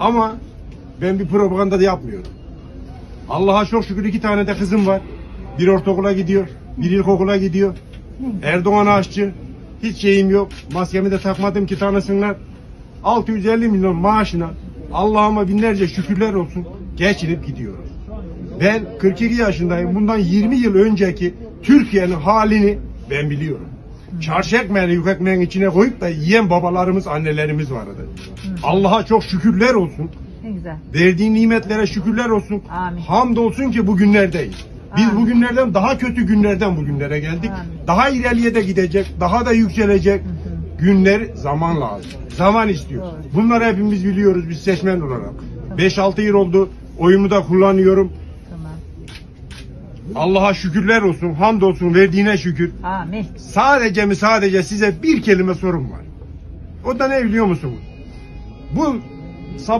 Ama ben bir propaganda da yapmıyorum. Allah'a çok şükür iki tane de kızım var. Bir ortaokula gidiyor, bir ilkokula gidiyor. Erdoğan aşçı. Hiç şeyim yok. Maskemi de takmadım ki tanısınlar. 650 milyon maaşına Allah'ıma binlerce şükürler olsun geçinip gidiyoruz. Ben 42 yaşındayım. Bundan 20 yıl önceki Türkiye'nin halini ben biliyorum. Çarşı ekmeğini yük ekmeğin içine koyup da yiyen babalarımız, annelerimiz vardı. Allah'a çok şükürler olsun. Ne güzel. Verdiğin nimetlere şükürler olsun. Amin. Hamdolsun ki bugünlerdeyiz. Biz Amin. bugünlerden daha kötü günlerden bugünlere geldik. Amin. Daha ileriye de gidecek, daha da yükselecek. Günler zaman lazım. Zaman istiyor. Doğru. Bunları hepimiz biliyoruz biz seçmen olarak. 5-6 yıl oldu. Oyumu da kullanıyorum. Allah'a şükürler olsun, hamdolsun verdiğine şükür. Amin. Sadece mi sadece size bir kelime sorum var. O da ne biliyor musunuz? Bu